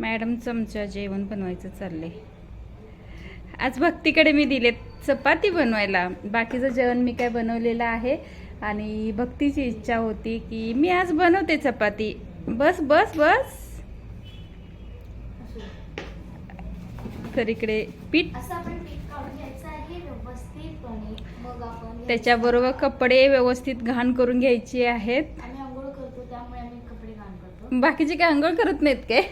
Madam चमचा जेवण बनवायचं चाललंय. आज भक्तीकडे मी दिले चपाती बनवायला. बाकीचं जेवण मी काय बनवलेलं आहे. आणि भक्तीची इच्छा होती की मी आज बनवते चपाती. बस बस बस. तर इकडे पीठ त्याच्याबरोबर कपडे व्यवस्थित घाण करून घ्यायचे आहेत. बाकीचे काय आंघोळ करत नाहीत काय?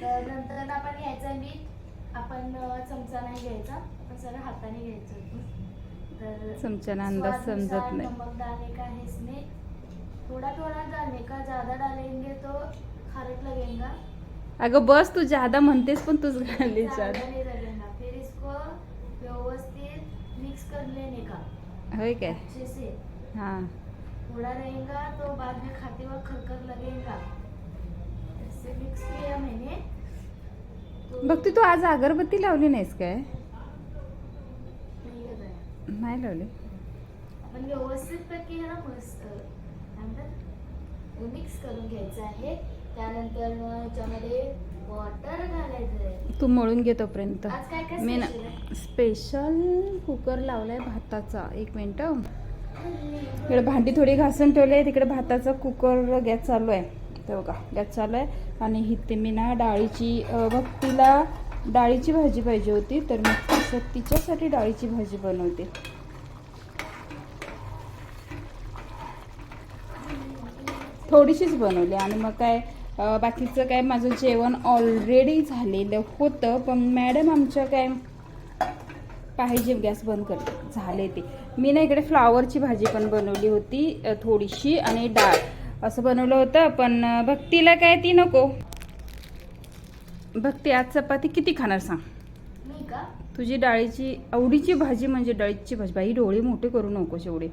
तर नंतर आपण घ्यायचं मीठ आपण चमचा नाही घ्यायचा. आपण सगळं हाताने घ्यायचं तर चमच्यानं अंदाज समजत नाही. नमक डालने का है इसमें थोड़ा थोड़ा डालने का ज्यादा डालेंगे तो खारट लगेगा. अगं बस तू जादा म्हणतेस पण तूच ज्यादा लगेगा. फिर इसको व्यवस्थित मिक्स कर लेने का. होय काय? अच्छे से. हां. थोड़ा रहेगा तो बाद में खाते वक्त खरखर लगेगा. ऐसे मिक्स किया मैंने. तो बघ तू आज अगरबत्ती लावली नाहीस काय? नहीं लावली. आपण व्यवस्थितपैकी आहे ना मस्त. काय म्हणतात मिक्स करून घ्यायचं आहे. त्यानंतर मग याच्यामध्ये वॉटर घालायचं आहे. तू मळून घे तोपर्यंत. आज काय काय मी ना आहे? स्पेशल कुकर लावलाय भाताचा. एक मिनिट. इकडे भांडी थोडी घासून ठेवली तिकडे भाताचा कुकर गॅस चालू आहे. ते बघा गॅस चालू आहे. आणि इथे मी ना डाळीची मग तिला डाळीची भाजी पाहिजे होती तर मी तसं तिच्यासाठी डाळीची भाजी बनवते. थोडीशीच बनवली आणि मग काय बाकीचं काय माझं जेवण ऑलरेडी झालेलं होतं पण मॅडम आमच्या काय पाहिजे गॅस बंद कर झाले ते. मी ना इकडे फ्लावरची भाजी पण बनवली होती थोडीशी आणि डाळ. असं बनवलं होतं पण भक्तीला काय ती नको. भक्ती आज चपाती किती खाणार सांग. तुझी डाळीची आवडीची भाजी म्हणजे डाळीची भाजी. बाई डोळे मोठे करू नकोस एवढे.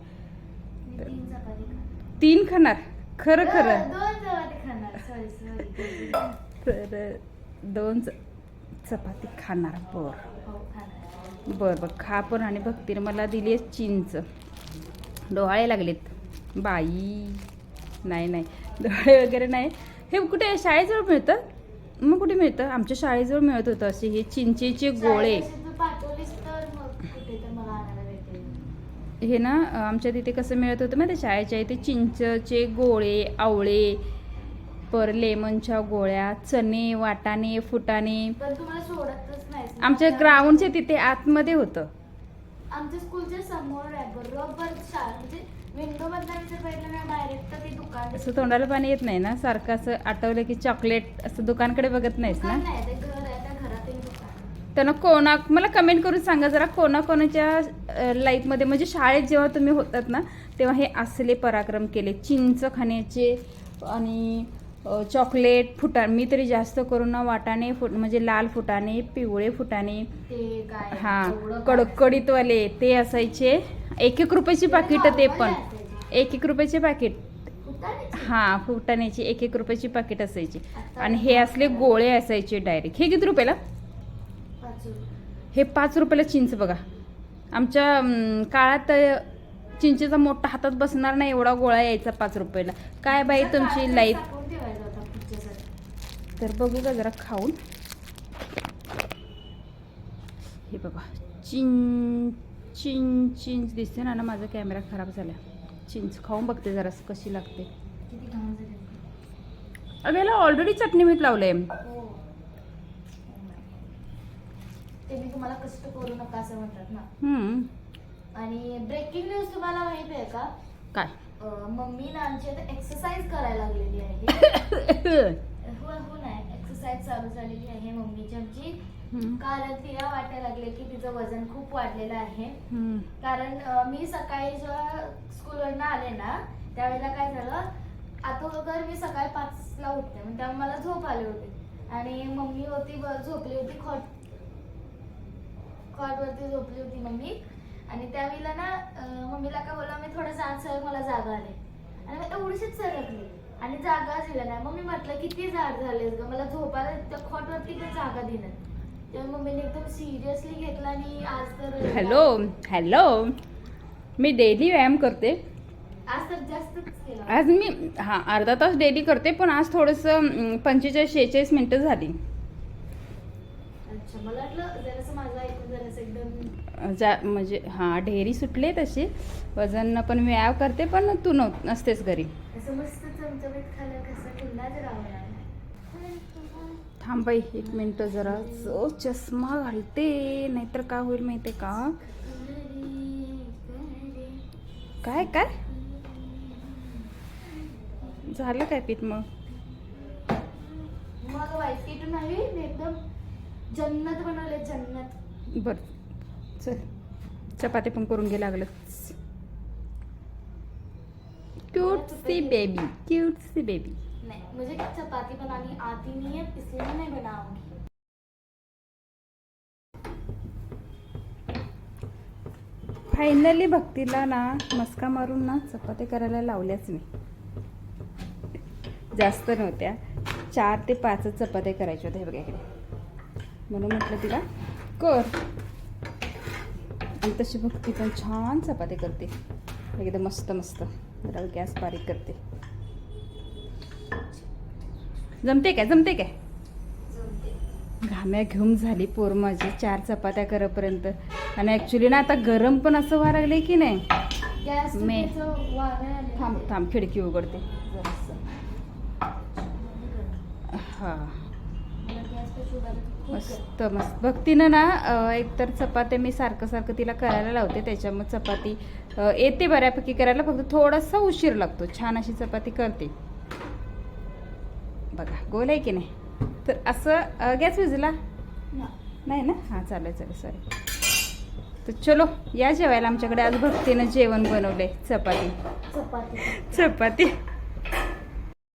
तीन खाणार. खरं खरं. तर दोन चपाती. खाणार बर. बर बर खा पण आणि भक्तीने मला दिली चिंच. डोहाळे लागलेत. बाई. नाही नाही. डोळे वगैरे नाही. हे कुठे शाळेजवळ मिळतं? मग कुठे मिळतं? आमच्या शाळेजवळ मिळत होतं असे हे चिंचेचे गोळे. हे ना आमच्या तिथे कसं मिळत होतं माहिती शाळेच्या इथे चिंचचे गोळे आवळे पर लेमनच्या गोळ्या चणे वाटाणे फुटाणे. आमच्या ग्राउंडच्या तिथे आतमध्ये होतं. आमच्या स्कूलच्या समोर असं तोंडाला पाणी येत नाही ना? सारखं असं आठवलं की चॉकलेट असं दुकानकडे बघत नाहीस ना? त्यांना कोणा मला कमेंट करून सांगा जरा कोणाकोणाच्या लाईफमध्ये म्हणजे शाळेत जेव्हा तुम्ही होतात ना तेव्हा हे असले पराक्रम केले. चिंच खाण्याचे आणि चॉकलेट फुटाण मी तरी जास्त करून ना वाटाणे फुट म्हणजे लाल फुटाणे पिवळे फुटाणे हा? कडकडीतवाले ते असायचे. एक एक रुपयाची पाकिट ते पण. एक एक रुपयाचे पाकिट. हां हा फुटाण्याची एक एक रुपयाची पाकिट असायची. आणि हे असले गोळे असायचे डायरेक्ट. हे किती रुपयाला? हे पाच रुपयाला चिंच बघा. आमच्या काळात चिंचेचा मोठा हातात बसणार नाही एवढा गोळा यायचा पाच रुपयाला. काय बाई तुमची लाईफ? तर बघू का जरा खाऊन. हे बघा. चिं चिं चिंच दिसते ना ना माझा कॅमेरा खराब झाला चिंच खाऊन बघते जरा कशी लागते. अगं याला ऑलरेडी चटणी मीठ लावलंय हो. ते मी तुम्हाला कष्ट करू नका असं म्हणतात ना हम्म. आणि ब्रेकिंग न्यूज तुम्हाला माहीत आहे का काय अं, मम्मी ना आमची आता एक्सरसाइज करायला लागलेली आहे हो हो नाही एक्सरसाइज चालू झालेली आहे मम्मीची आमची. कारण तिला वाटायला लागले की तिचं वजन खूप वाढलेलं आहे. कारण मी सकाळी जेव्हा स्कूलवरनं आले ना त्यावेळेला काय झालं आता मी सकाळी पाचला उठते मग तेव्हा मला झोप आली होती. आणि मम्मी होती झोपली होती खॉट खॉटवरती झोपली होती मम्मी. आणि त्यावेळेला ना मम्मीला काय बोलला मी थोडं जाण सर मला जागा आली. आणि मग एवढीशीच सरकली आणि जागा दिला नाही. मग मी म्हटलं किती जाड झालेस ग? मला झोपायला त्या खॉटवरती काही जागा दिलं तेव्हा मम्मीने एकदम सिरियसली घेतला आणि आज तर हॅलो हॅलो मी डेली व्यायाम करते. आज तर जास्तच केला. आज मी हां अर्धा तास डेली करते पण आज थोडंसं पंचेचाळीस शेहेचाळीस मिनटं झाली. अच्छा मला वाटलं जरासं माझं ऐकून जरासं एकदम जा म्हणजे हां ढेरी सुटले तशी. वजन पण व्यायाम करते पण तू नसतेस घरी. असं मस्त चमचमीत खाल्लं कसं कुंडाच राहणार थांब बाई एक मिनटं जरा. जो चष्मा घालते नाहीतर काय होईल माहिती आहे का? काय काय? झालं काय पीठ मग? मग वाईट नाही एकदम जन्नत बनवले जन्नत. बर. चल. चपाती पण करून घे लागलं. क्यूट सी बेबी क्यूट सी बेबी नहीं मुझे चपाती बनानी आती नहीं है इसलिए मैं नहीं बनाऊंगी। फायनली भक्तीला ना मस्का मारून ना चपात्या करायला लावल्याच मी जास्त नव्हत्या. चार ते पाचच चपात्या करायच्या होत्या हे बघा इकडे म्हणून म्हटलं तिला कर. आणि तशी भक्ती पण छान चपाती करते. एकदम मस्त मस्त. जरा गॅस बारीक करते. जमते काय? जमते काय. घाम्या घेऊन झाली पोर माझी. चार चपात्या करपर्यंत. आणि ॲक्च्युली ना आता गरम पण असं व्हायला लागले की नाही? मे. थांब थांब खिडकी उघडते. हा. मस्त मस्त. भक्तीनं ना एकतर चपात्या मी सारखं सारखं तिला करायला लावते. त्याच्यामुळे चपाती येते बऱ्यापैकी करायला. फक्त थोडासा उशीर लागतो. छान अशी चपाती करते. बघा गोल आहे की नाही? तर असं गॅस विजला. नाही ना? हां चालेल चालेल सॉरी तर चलो या जेवायला आमच्याकडे आज भक्तीनं जेवण बनवलंय चपाती. चपाती. चपाती.